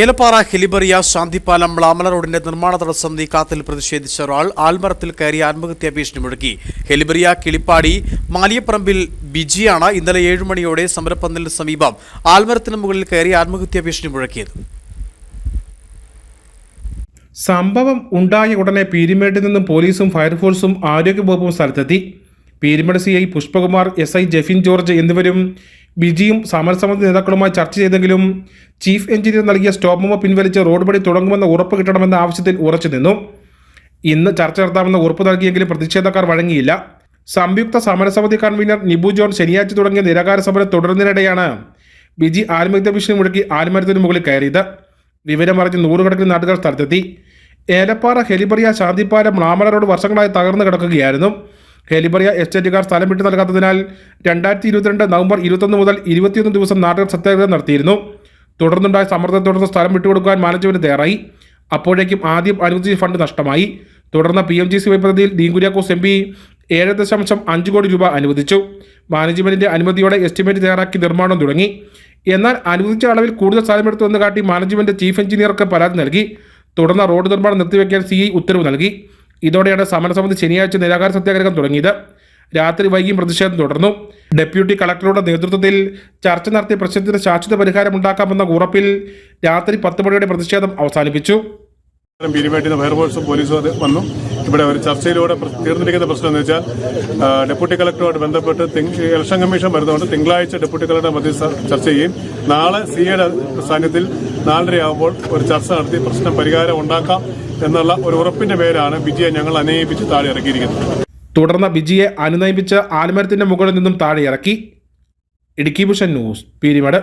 ഏലപ്പാറ ഹെലിബറിയ ശാന്തിപ്പാലം മ്ലാമല റോഡിന്റെ നിർമ്മാണ തടസ്സം നീക്കാത്തിൽ പ്രതിഷേധിച്ച ഒരാൾ ആൽമരത്തിൽ കയറി ആത്മഹത്യാ ഭീഷണി മുഴക്കി. ഹെലിബറിയ കിളിപ്പാടി മാലിയപ്പറമ്പിൽ ബിജിയാണ് ഇന്നലെ ഏഴു മണിയോടെ സമരപ്പന്തലിന് സമീപം ആൽമരത്തിന് മുകളിൽ കയറി ആത്മഹത്യാ ഭീഷണി മുഴക്കിയത്. സംഭവം ഉണ്ടായ ഉടനെ പീരിമേട്ടിൽ നിന്നും പോലീസും ഫയർഫോഴ്സും ആരോഗ്യവകുപ്പും സ്ഥലത്തെത്തി. Peermade C I Pushpakumar S I Jefin George എന്നിവരും ബിജിയും സമരസമിതി നേതാക്കളുമായി ചർച്ച ചെയ്തെങ്കിലും ചീഫ് എഞ്ചിനീയർ നൽകിയ സ്റ്റോപ്പ് മെമ്മോ പിൻവലിച്ച് റോഡ് പണി തുടങ്ങുമെന്ന ഉറപ്പ് കിട്ടണമെന്ന ആവശ്യത്തിൽ ഉറച്ചു നിന്നു. ഇന്ന് ചർച്ച നടത്താമെന്ന ഉറപ്പ് നൽകിയെങ്കിലും പ്രതിഷേധക്കാർ വഴങ്ങിയില്ല. സംയുക്ത സമരസമിതി കൺവീനർ നിബു ജോൺ ശനിയാഴ്ച തുടങ്ങിയ നിരാകാര സമരം തുടരുന്നതിനിടെയാണ് ബിജി ആത്മഹത്യ ഭീഷണി മുടക്കി ആൽമരത്തിന് മുകളിൽ കയറിയത്. വിവരമറിഞ്ഞ് നൂറുകണക്കിന് നാട്ടുകാർ സ്ഥലത്തെത്തി. ഏലപ്പാറ ഹെലിബറിയ ശാന്തിപ്പാലം മ്ലാമല റോഡ് വർഷങ്ങളായി തകർന്നു കിടക്കുകയായിരുന്നു. ഹെലിബറിയ എസ്റ്റേറ്റുകാർ സ്ഥലം വിട്ടു നൽകാത്തതിനാൽ രണ്ടായിരത്തി ഇരുപത്തിരണ്ട് നവംബർ ഇരുപത്തൊന്ന് മുതൽ ഇരുപത്തിയൊന്ന് ദിവസം നാട്ടുകാർ സത്യാഗ്രഹം നടത്തിയിരുന്നു. തുടർന്നുണ്ടായ സമ്മർദ്ദത്തെ തുടർന്ന് സ്ഥലം വിട്ടുകൊടുക്കാൻ മാനേജ്മെന്റ് തയ്യാറായി. അപ്പോഴേക്കും ആദ്യം അനുവദിച്ച ഫണ്ട് നഷ്ടമായി. തുടർന്ന് P M G C Y പദ്ധതിയിൽ ഡീൻ കുര്യാക്കോസ് എം പി ഏഴ് ദശാംശം അഞ്ച് കോടി രൂപ അനുവദിച്ചു. മാനേജ്മെന്റിന്റെ അനുമതിയോടെ എസ്റ്റിമേറ്റ് തയ്യാറാക്കി നിർമ്മാണം തുടങ്ങി. എന്നാൽ അനുവദിച്ച അളവിൽ കൂടുതൽ സ്ഥലമെടുത്തുവെന്ന് കാട്ടി മാനേജ്മെന്റ് ചീഫ് എഞ്ചിനീയർക്ക് പരാതി നൽകി. തുടർന്ന് റോഡ് നിർമ്മാണം നിർത്തിവെക്കാൻ സി ഉത്തരവ് നൽകി. ഇതോടെയാണ് സമരസമിതി ശനിയാഴ്ച നിരാകാര സത്യാഗ്രഹം തുടങ്ങിയത്. രാത്രി വൈകിയും പ്രതിഷേധം തുടർന്നു. ഡെപ്യൂട്ടി കളക്ടറുടെ നേതൃത്വത്തിൽ ചർച്ച നടത്തിയ പ്രശ്നത്തിന് ശാശ്വത പരിഹാരമുണ്ടാക്കാമെന്ന ഉറപ്പിൽ രാത്രി പത്ത് മണിയോടെ പ്രതിഷേധം അവസാനിപ്പിച്ചു. ഫയർഫോഴ്സും പോലീസും വന്നു. ഇവിടെ ഒരു ചർച്ചയിലൂടെ തീർന്നിരിക്കുന്ന പ്രശ്നം എന്ന് വെച്ചാൽ ഡെപ്യൂട്ടി കളക്ടറുമായിട്ട് ബന്ധപ്പെട്ട് ഇലക്ഷൻ കമ്മീഷൻ വരുന്നതുകൊണ്ട് തിങ്കളാഴ്ച ഡെപ്യൂട്ടി കളക്ടറെ മധ്യ ചർച്ച ചെയ്യും. നാളെ സി സിയുടെ സാന്നിധ്യത്തിൽ നാലരയാകുമ്പോൾ ഒരു ചർച്ച നടത്തി പ്രശ്നം പരിഹാരം ഉണ്ടാക്കാം എന്നുള്ള ഒരു ഉറപ്പിന്റെ പേരാണ് വിജയെ ഞങ്ങൾ അനയിപ്പിച്ച് താഴെ ഇറക്കിയിരിക്കുന്നത്. തുടർന്ന് ബിജിയെ അനുനയിപ്പിച്ച് ആൽമരത്തിന്റെ മുകളിൽ നിന്നും താഴെ ഇറക്കി. ഇടുക്കി ഭൂഷൻ ന്യൂസ് പീരിമേട്.